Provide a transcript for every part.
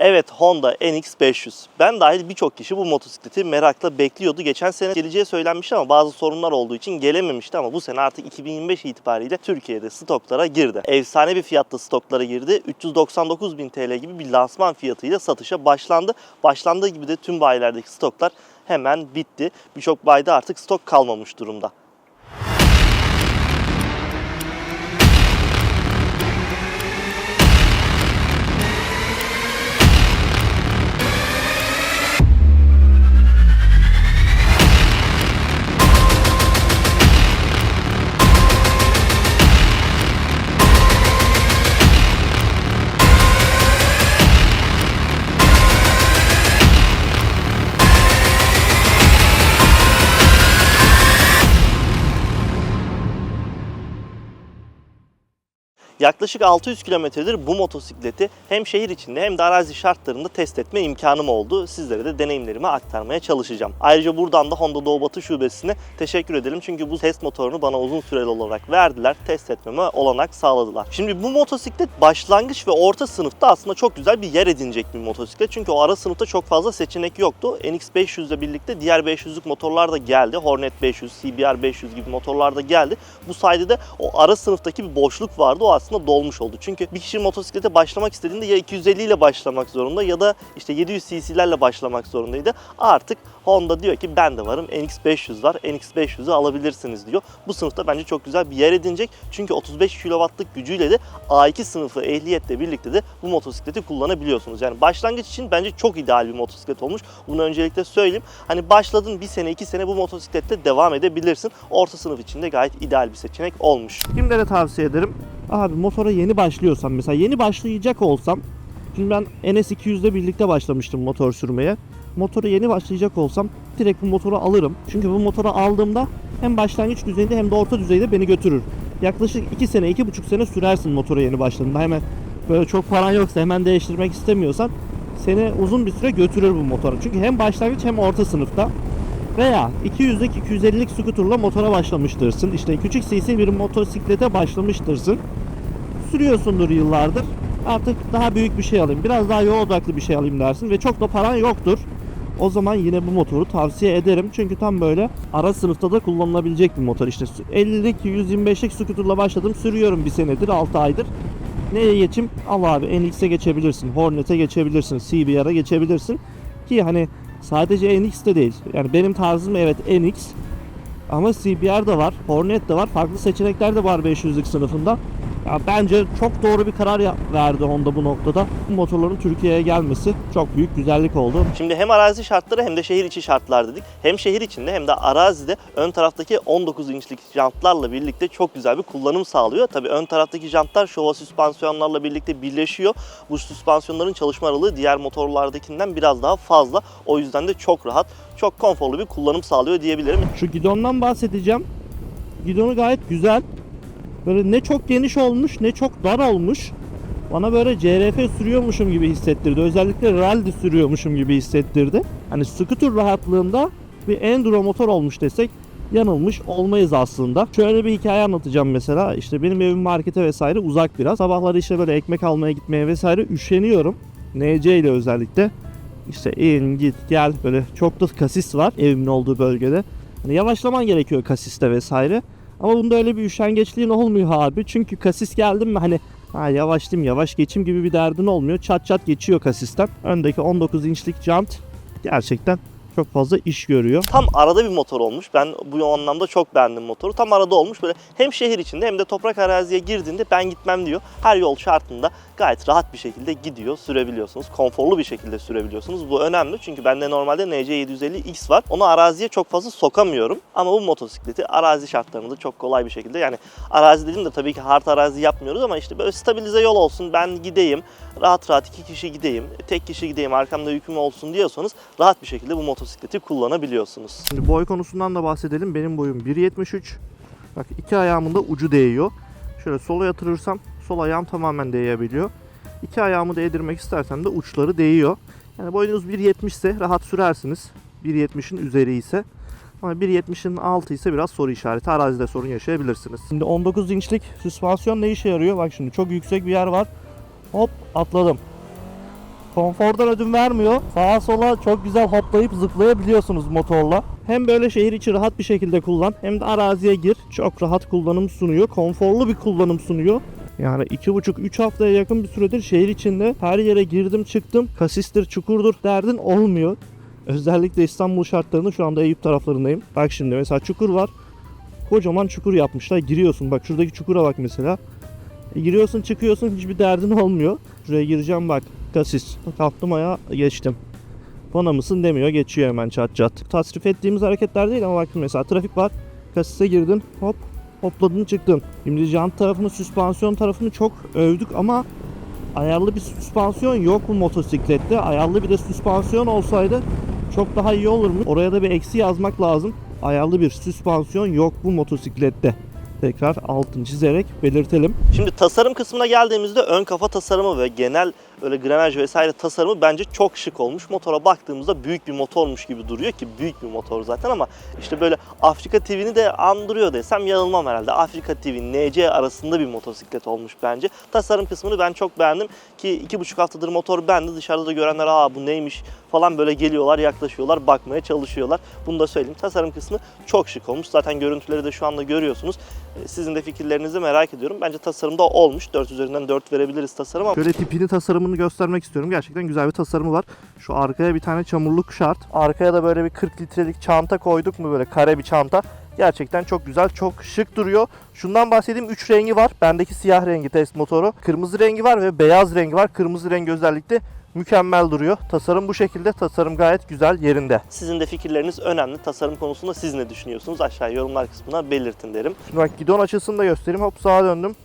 Evet Honda NX500. Ben dahil birçok kişi bu motosikleti merakla bekliyordu. Geçen sene geleceği söylenmişti ama bazı sorunlar olduğu için gelememişti ama bu sene artık 2025 itibariyle Türkiye'de stoklara girdi. Efsane bir fiyatta stoklara girdi. 399 bin TL gibi bir lansman fiyatıyla satışa başlandı. Başlandığı gibi de tüm bayilerdeki stoklar hemen bitti. Birçok bayda artık stok kalmamış durumda. Yaklaşık 600 kilometredir bu motosikleti hem şehir içinde hem de arazi şartlarında test etme imkanım oldu. Sizlere de deneyimlerimi aktarmaya çalışacağım. Ayrıca buradan da Honda Doğu Batı Şubesi'ne teşekkür edelim. Çünkü bu test motorunu bana uzun süreli olarak verdiler. Test etmeme olanak sağladılar. Şimdi bu motosiklet başlangıç ve orta sınıfta aslında çok güzel bir yer edinecek bir motosiklet. Çünkü o ara sınıfta çok fazla seçenek yoktu. NX500 ile birlikte diğer 500'lük motorlar da geldi. Hornet 500, CBR 500 gibi motorlar da geldi. Bu sayede de o ara sınıftaki bir boşluk vardı. O aslında dolmuş oldu. Çünkü bir kişi motosiklete başlamak istediğinde ya 250 ile başlamak zorunda ya da işte 700 cc'lerle başlamak zorundaydı. Artık Honda diyor ki ben de varım NX500 var. NX500'ü alabilirsiniz diyor. Bu sınıfta bence çok güzel bir yer edinecek. Çünkü 35 kW'lık gücüyle de A2 sınıfı ehliyetle birlikte de bu motosikleti kullanabiliyorsunuz. Yani başlangıç için bence çok ideal bir motosiklet olmuş. Bunu öncelikle söyleyeyim. Hani başladın bir sene iki sene bu motosiklette devam edebilirsin. Orta sınıf için de gayet ideal bir seçenek olmuş. Kimlere tavsiye ederim? Abi motora yeni başlıyorsam mesela yeni başlayacak olsam Şimdi ben NS200'de birlikte başlamıştım motor sürmeye. Motora yeni başlayacak olsam direkt bu motoru alırım. Çünkü bu motoru aldığımda hem başlangıç düzeyinde hem de orta düzeyde beni götürür. Yaklaşık 2 sene, 2,5 sene sürersin motora yeni başladığında. Hemen böyle çok paran yoksa hemen değiştirmek istemiyorsan seni uzun bir süre götürür bu motor. Çünkü hem başlangıç hem orta sınıfta. Veya 200'lik 250'lik skuturla motora başlamıştırsın. İşte küçük cc bir motosiklete başlamıştırsın. Sürüyorsundur yıllardır. Artık daha büyük bir şey alayım. Biraz daha yol odaklı bir şey alayım dersin ve çok da paran yoktur. O zaman yine bu motoru tavsiye ederim. Çünkü tam böyle ara sınıfta da kullanılabilecek bir motor. İşte 50'lik 125'lik skuturla başladım. Sürüyorum bir senedir 6 aydır. Neye geçeyim? Al abi NX'e geçebilirsin. Hornet'e geçebilirsin. CBR'a geçebilirsin. Ki hani sadece NX de değil. Yani benim tarzım evet NX. Ama CBR de var. Hornet de var. Farklı seçenekler de var 500'lük sınıfında. Ya bence çok doğru bir karar verdi Honda bu noktada. Bu motorların Türkiye'ye gelmesi çok büyük güzellik oldu. Şimdi hem arazi şartları hem de şehir içi şartlar dedik. Hem şehir içinde hem de arazide ön taraftaki 19 inçlik jantlarla birlikte çok güzel bir kullanım sağlıyor. Tabii ön taraftaki jantlar şova süspansiyonlarla birlikte birleşiyor. Bu süspansiyonların çalışma aralığı diğer motorlardakinden biraz daha fazla. O yüzden de çok rahat, çok konforlu bir kullanım sağlıyor diyebilirim. Şu gidondan bahsedeceğim. Gidonu gayet güzel. Böyle ne çok geniş olmuş ne çok dar olmuş. Bana böyle CRF sürüyormuşum gibi hissettirdi. Özellikle rally sürüyormuşum gibi hissettirdi. Hani scooter rahatlığında bir enduro motor olmuş desek yanılmış olmayız aslında. Şöyle bir hikaye anlatacağım mesela. İşte benim evim markete vesaire uzak biraz. Sabahları işte böyle ekmek almaya gitmeye vesaire üşeniyorum. NC ile özellikle. İşte in git gel böyle çok da kasis var evimin olduğu bölgede. Hani yavaşlaman gerekiyor kasiste vesaire. Ama bunda öyle bir üşengeçliğin olmuyor abi. Çünkü kasis geldim mi hani ha yavaşlayayım yavaş geçeyim gibi bir derdin olmuyor. Çat çat geçiyor kasisten. Öndeki 19 inçlik jant gerçekten çok fazla iş görüyor. Tam arada bir motor olmuş. Ben bu anlamda çok beğendim motoru. Tam arada olmuş. Böyle hem şehir içinde hem de toprak araziye girdiğinde ben gitmem diyor. Her yol şartında gayet rahat bir şekilde gidiyor, sürebiliyorsunuz. Konforlu bir şekilde sürebiliyorsunuz. Bu önemli çünkü bende normalde NC750X var. Onu araziye çok fazla sokamıyorum. Ama bu motosikleti arazi şartlarında çok kolay bir şekilde yani arazi dediğimde tabii ki hard arazi yapmıyoruz ama işte böyle stabilize yol olsun ben gideyim rahat rahat iki kişi gideyim tek kişi gideyim arkamda yüküm olsun diyorsanız rahat bir şekilde bu motosikleti kullanabiliyorsunuz. Şimdi boy konusundan da bahsedelim. Benim boyum 1.73. Bak iki ayağımın da ucu değiyor. Şöyle sola yatırırsam sol ayağım tamamen değebiliyor. İki ayağımı değdirmek istersem de uçları değiyor. Yani boyunuz 1.70 ise rahat sürersiniz. 1.70'in üzeri ise. Ama 1.70'in altı ise biraz soru işareti. Arazide sorun yaşayabilirsiniz. Şimdi 19 inçlik süspansiyon ne işe yarıyor? Bak şimdi çok yüksek bir yer var. Hop atladım. Konfordan ödün vermiyor. Sağa sola çok güzel hoplayıp zıplayabiliyorsunuz motorla. Hem böyle şehir içi rahat bir şekilde kullan hem de araziye gir. Çok rahat kullanım sunuyor. Konforlu bir kullanım sunuyor. Yani iki buçuk üç haftaya yakın bir süredir şehir içinde her yere girdim çıktım. Kasistir, çukurdur derdin olmuyor. Özellikle İstanbul şartlarında şu anda Eyüp taraflarındayım. Bak şimdi mesela çukur var. Kocaman çukur yapmışlar. Giriyorsun bak şuradaki çukura bak mesela. E, giriyorsun çıkıyorsun hiçbir derdin olmuyor. Şuraya gireceğim bak. Kasis. Kalktım ayağa geçtim. Bana mısın demiyor geçiyor hemen çat çat. Tasrif ettiğimiz hareketler değil ama bakın mesela trafik var. Kasise girdin hop hopladın çıktın. Şimdi jant tarafını süspansiyon tarafını çok övdük ama ayarlı bir süspansiyon yok bu motosiklette. Ayarlı bir de süspansiyon olsaydı çok daha iyi olurmuş. Oraya da bir eksi yazmak lazım. Ayarlı bir süspansiyon yok bu motosiklette. Tekrar altını çizerek belirtelim. Şimdi tasarım kısmına geldiğimizde ön kafa tasarımı ve genel öyle grenaj vesaire tasarımı bence çok şık olmuş. Motora baktığımızda büyük bir motormuş gibi duruyor ki büyük bir motor zaten ama işte böyle Afrika TV'ni de andırıyor desem yanılmam herhalde. Afrika TV, NC arasında bir motosiklet olmuş bence. Tasarım kısmını ben çok beğendim ki iki buçuk haftadır motor beğendi. Dışarıda da görenler aa bu neymiş falan böyle geliyorlar, yaklaşıyorlar, bakmaya çalışıyorlar. Bunu da söyleyeyim. Tasarım kısmı çok şık olmuş. Zaten görüntüleri de şu anda görüyorsunuz. Ee, Sizin de fikirlerinizi merak ediyorum. Bence tasarımda olmuş. 4 üzerinden 4 verebiliriz tasarım ama Şöyle tipini tasarımını göstermek istiyorum. Gerçekten güzel bir tasarımı var. Şu arkaya bir tane çamurluk şart. Arkaya da böyle bir 40 litrelik çanta koyduk mu böyle kare bir çanta. Gerçekten çok güzel, çok şık duruyor. Şundan bahsedeyim 3 rengi var. Bendeki siyah rengi test motoru. Kırmızı rengi var ve beyaz rengi var. Kırmızı rengi özellikle mükemmel duruyor. Tasarım bu şekilde. Tasarım gayet güzel yerinde. sizin de fikirleriniz önemli. Tasarım konusunda siz ne düşünüyorsunuz? Aşağı yorumlar kısmına belirtin derim. Şimdi bak gidon açısını da göstereyim. Hop sağa döndüm.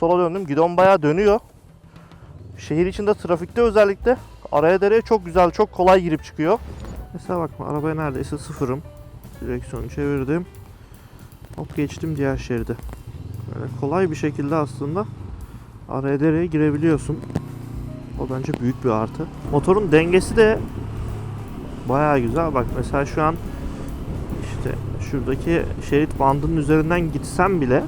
Sola döndüm. Gidon bayağı dönüyor. Şehir içinde trafikte özellikle araya dereye çok güzel, çok kolay girip çıkıyor. Mesela bakma arabaya neredeyse sıfırım. Direksiyonu çevirdim. Hop geçtim diğer şeride. Böyle kolay bir şekilde aslında araya dereye girebiliyorsun. O bence büyük bir artı. Motorun dengesi de bayağı güzel. Bak mesela şu an işte şuradaki şerit bandının üzerinden gitsem bile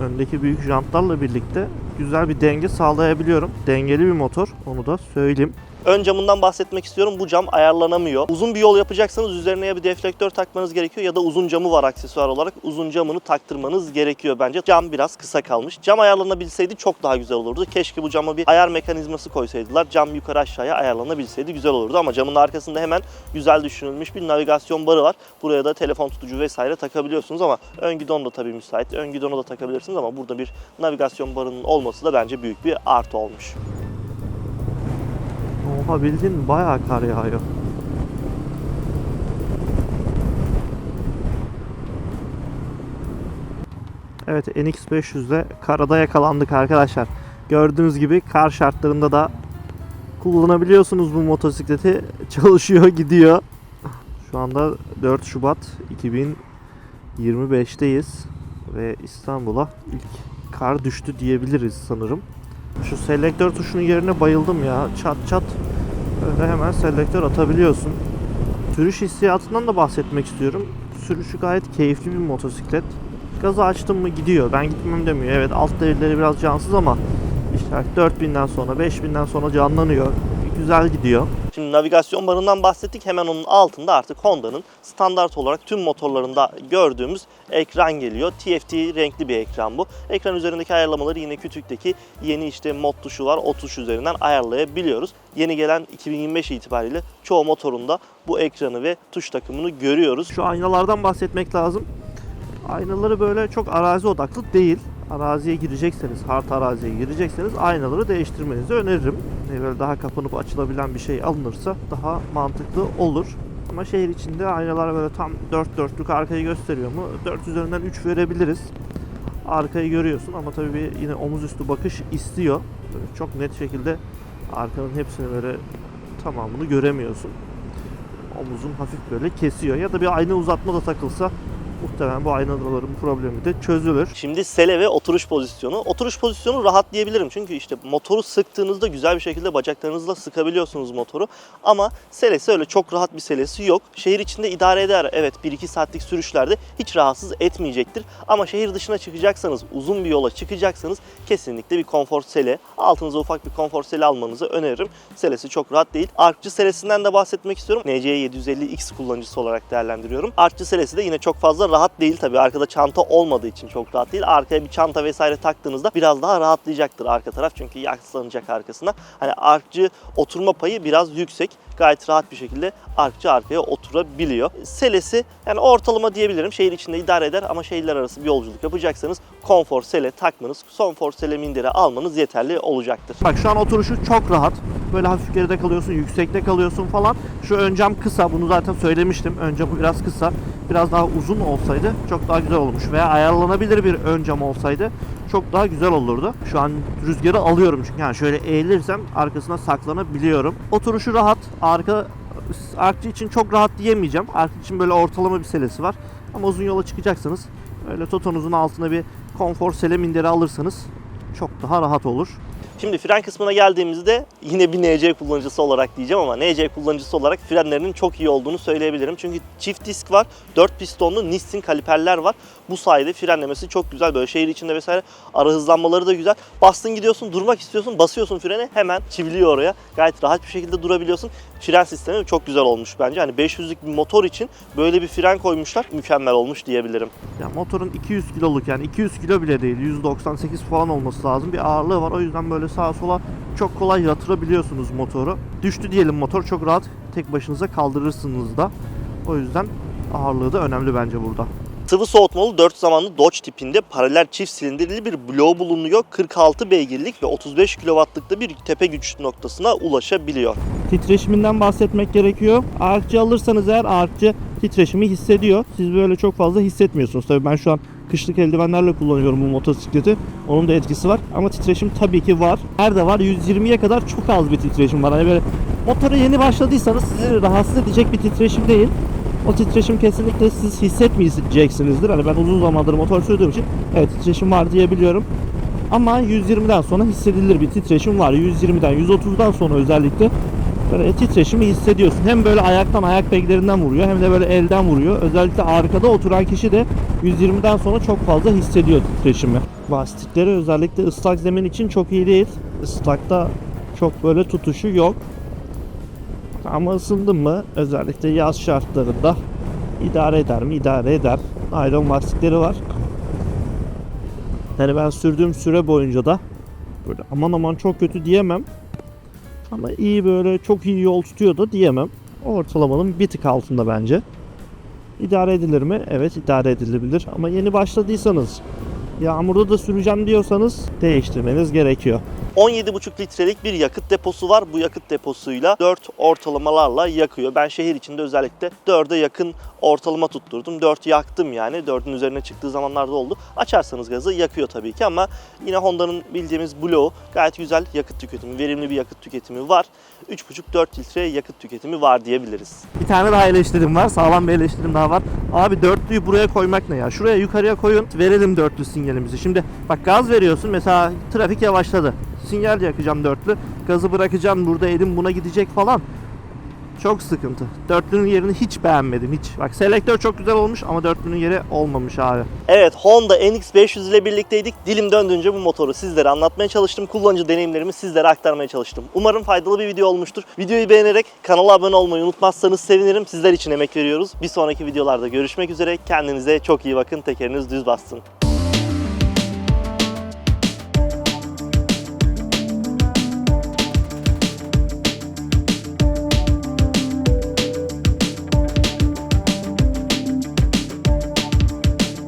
öndeki büyük jantlarla birlikte güzel bir denge sağlayabiliyorum. Dengeli bir motor onu da söyleyeyim. Ön camından bahsetmek istiyorum. Bu cam ayarlanamıyor. Uzun bir yol yapacaksanız üzerine bir deflektör takmanız gerekiyor ya da uzun camı var aksesuar olarak. Uzun camını taktırmanız gerekiyor bence. Cam biraz kısa kalmış. Cam ayarlanabilseydi çok daha güzel olurdu. Keşke bu cama bir ayar mekanizması koysaydılar. Cam yukarı aşağıya ayarlanabilseydi güzel olurdu ama camın arkasında hemen güzel düşünülmüş bir navigasyon barı var. Buraya da telefon tutucu vesaire takabiliyorsunuz ama ön gidon da tabii müsait. Ön gidonu da takabilirsiniz ama burada bir navigasyon barının olması da bence büyük bir artı olmuş. Oha bildiğin bayağı kar yağıyor. Evet NX500'de karada yakalandık arkadaşlar. Gördüğünüz gibi kar şartlarında da kullanabiliyorsunuz bu motosikleti. Çalışıyor gidiyor. Şu anda 4 Şubat 2025'teyiz ve İstanbul'a ilk kar düştü diyebiliriz sanırım. Şu selektör tuşunun yerine bayıldım ya. Çat çat öyle hemen selektör atabiliyorsun. Sürüş hissiyatından da bahsetmek istiyorum. Sürüşü gayet keyifli bir motosiklet. Gazı açtım mı gidiyor. Ben gitmem demiyor. Evet alt devirleri biraz cansız ama işte 4000'den sonra 5000'den sonra canlanıyor. Güzel gidiyor. Şimdi navigasyon barından bahsettik. Hemen onun altında artık Honda'nın standart olarak tüm motorlarında gördüğümüz ekran geliyor. TFT renkli bir ekran bu. Ekran üzerindeki ayarlamaları yine kütükteki yeni işte mod tuşu var. O tuş üzerinden ayarlayabiliyoruz. Yeni gelen 2025 itibariyle çoğu motorunda bu ekranı ve tuş takımını görüyoruz. Şu aynalardan bahsetmek lazım. Aynaları böyle çok arazi odaklı değil. Araziye girecekseniz, hard araziye girecekseniz aynaları değiştirmenizi öneririm. Yani Böyle daha kapanıp açılabilen bir şey alınırsa daha mantıklı olur. Ama şehir içinde aynalar böyle tam 4 dörtlük arkayı gösteriyor mu? 4 üzerinden 3 verebiliriz. Arkayı görüyorsun ama tabii bir yine omuz üstü bakış istiyor. Böyle çok net şekilde arkanın hepsini böyle tamamını göremiyorsun. Omuzun hafif böyle kesiyor ya da bir ayna uzatma da takılsa muhtemelen bu aynaların problemi de çözülür. Şimdi sele ve oturuş pozisyonu. Oturuş pozisyonu rahat diyebilirim. Çünkü işte motoru sıktığınızda güzel bir şekilde bacaklarınızla sıkabiliyorsunuz motoru. Ama selesi öyle çok rahat bir selesi yok. Şehir içinde idare eder. Evet 1-2 saatlik sürüşlerde hiç rahatsız etmeyecektir. Ama şehir dışına çıkacaksanız, uzun bir yola çıkacaksanız kesinlikle bir konfor sele, altınıza ufak bir konfor sele almanızı öneririm. Selesi çok rahat değil. Arkçı selesinden de bahsetmek istiyorum. NC750X kullanıcısı olarak değerlendiriyorum. Arkçı selesi de yine çok fazla rahat değil tabii. Arkada çanta olmadığı için çok rahat değil. Arkaya bir çanta vesaire taktığınızda biraz daha rahatlayacaktır arka taraf. Çünkü yaslanacak arkasına. Hani arkçı oturma payı biraz yüksek. Gayet rahat bir şekilde arkçı arkaya oturabiliyor. Selesi yani ortalama diyebilirim. Şehir içinde idare eder ama şehirler arası bir yolculuk yapacaksanız konfor sele takmanız, konfor sele minderi almanız yeterli olacaktır. Bak şu an oturuşu çok rahat. Böyle hafif geride kalıyorsun, yüksekte kalıyorsun falan. Şu ön cam kısa. Bunu zaten söylemiştim. Ön camı biraz kısa. Biraz daha uzun olsaydı çok daha güzel olmuş. Veya ayarlanabilir bir ön cam olsaydı çok daha güzel olurdu. Şu an rüzgarı alıyorum çünkü yani şöyle eğilirsem arkasına saklanabiliyorum. Oturuşu rahat. Arka arkçı için çok rahat diyemeyeceğim. Arkçı için böyle ortalama bir selesi var. Ama uzun yola çıkacaksanız öyle totonuzun altına bir konfor sele minderi alırsanız çok daha rahat olur. Şimdi fren kısmına geldiğimizde yine bir NC kullanıcısı olarak diyeceğim ama NC kullanıcısı olarak frenlerinin çok iyi olduğunu söyleyebilirim. Çünkü çift disk var, 4 pistonlu Nissin kaliperler var. Bu sayede frenlemesi çok güzel. Böyle şehir içinde vesaire ara hızlanmaları da güzel. Bastın gidiyorsun, durmak istiyorsun, basıyorsun freni hemen çiviliyor oraya. Gayet rahat bir şekilde durabiliyorsun. Fren sistemi çok güzel olmuş bence. Hani 500'lük bir motor için böyle bir fren koymuşlar. Mükemmel olmuş diyebilirim. Ya motorun 200 kiloluk yani 200 kilo bile değil 198 falan olması lazım bir ağırlığı var o yüzden böyle sağa sola çok kolay yatırabiliyorsunuz motoru. Düştü diyelim motor çok rahat tek başınıza kaldırırsınız da o yüzden ağırlığı da önemli bence burada. Sıvı soğutmalı 4 zamanlı Dodge tipinde paralel çift silindirli bir bloğu bulunuyor. 46 beygirlik ve 35 kW'lıkta bir tepe güç noktasına ulaşabiliyor. Titreşiminden bahsetmek gerekiyor. Ağırlıkçı alırsanız eğer ağırlıkçı titreşimi hissediyor. Siz böyle çok fazla hissetmiyorsunuz. Tabii ben şu an kışlık eldivenlerle kullanıyorum bu motosikleti. Onun da etkisi var. Ama titreşim tabii ki var. Nerede var? 120'ye kadar çok az bir titreşim var. Hani böyle motora yeni başladıysanız sizi rahatsız edecek bir titreşim değil. O titreşim kesinlikle siz hissetmeyeceksinizdir. Hani ben uzun zamandır motor sürdüğüm için evet titreşim var diyebiliyorum. Ama 120'den sonra hissedilir bir titreşim var. 120'den 130'dan sonra özellikle böyle titreşimi hissediyorsun. Hem böyle ayaktan ayak peglerinden vuruyor hem de böyle elden vuruyor. Özellikle arkada oturan kişi de 120'den sonra çok fazla hissediyor titreşimi. Lastikleri özellikle ıslak zemin için çok iyi değil. Islakta çok böyle tutuşu yok. Ama ısındın mı özellikle yaz şartlarında idare eder mi? İdare eder. Naylon lastikleri var. Yani ben sürdüğüm süre boyunca da böyle aman aman çok kötü diyemem. Ama iyi böyle çok iyi yol tutuyor da diyemem. Ortalamanın bir tık altında bence. İdare edilir mi? Evet idare edilebilir. Ama yeni başladıysanız yağmurda da süreceğim diyorsanız değiştirmeniz gerekiyor. 17,5 litrelik bir yakıt deposu var. Bu yakıt deposuyla 4 ortalamalarla yakıyor. Ben şehir içinde özellikle 4'e yakın ortalama tutturdum. 4 yaktım yani. 4'ün üzerine çıktığı zamanlarda oldu. Açarsanız gazı yakıyor tabii ki ama yine Honda'nın bildiğimiz Blue gayet güzel yakıt tüketimi, verimli bir yakıt tüketimi var. 3,5-4 litre yakıt tüketimi var diyebiliriz. Bir tane daha eleştirim var. Sağlam bir eleştirim daha var. Abi dörtlüyü buraya koymak ne ya? Şuraya yukarıya koyun. Verelim dörtlü sinyalimizi. Şimdi bak gaz veriyorsun. Mesela trafik yavaşladı. Sinyal yakacağım dörtlü. Gazı bırakacağım. Burada elim buna gidecek falan. Çok sıkıntı. Dörtlünün yerini hiç beğenmedim hiç. Bak selektör çok güzel olmuş ama dörtlünün yeri olmamış abi. Evet Honda NX500 ile birlikteydik. Dilim döndüğünce bu motoru sizlere anlatmaya çalıştım. Kullanıcı deneyimlerimi sizlere aktarmaya çalıştım. Umarım faydalı bir video olmuştur. Videoyu beğenerek kanala abone olmayı unutmazsanız sevinirim. Sizler için emek veriyoruz. Bir sonraki videolarda görüşmek üzere. Kendinize çok iyi bakın. Tekeriniz düz bassın.